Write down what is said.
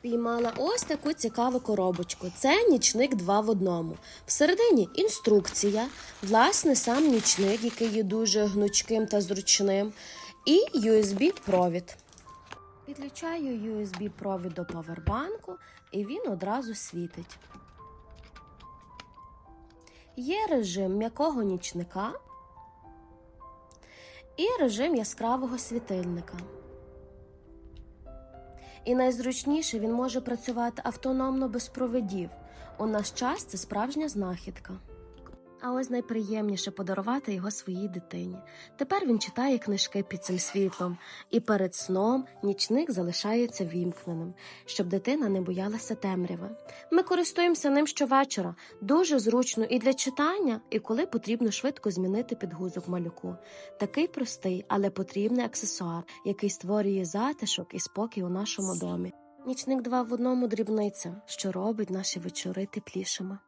Піймала ось таку цікаву коробочку. Це нічник 2 в одному. Всередині інструкція, власне, сам нічник, який є дуже гнучким та зручним, і USB-провід. Підключаю USB-провід до павербанку, і він одразу світить. Є режим м'якого нічника і режим яскравого світильника. І найзручніше він може працювати автономно без проводів. У наш час це справжня знахідка. А ось найприємніше подарувати його своїй дитині. Тепер він читає книжки під цим світлом, і перед сном нічник залишається вімкненим, щоб дитина не боялася темряви. Ми користуємося ним щовечора, дуже зручно і для читання, і коли потрібно швидко змінити підгузок малюку. Такий простий, але потрібний аксесуар, який створює затишок і спокій у нашому домі. Нічник два в одному дрібниця, що робить наші вечори теплішими.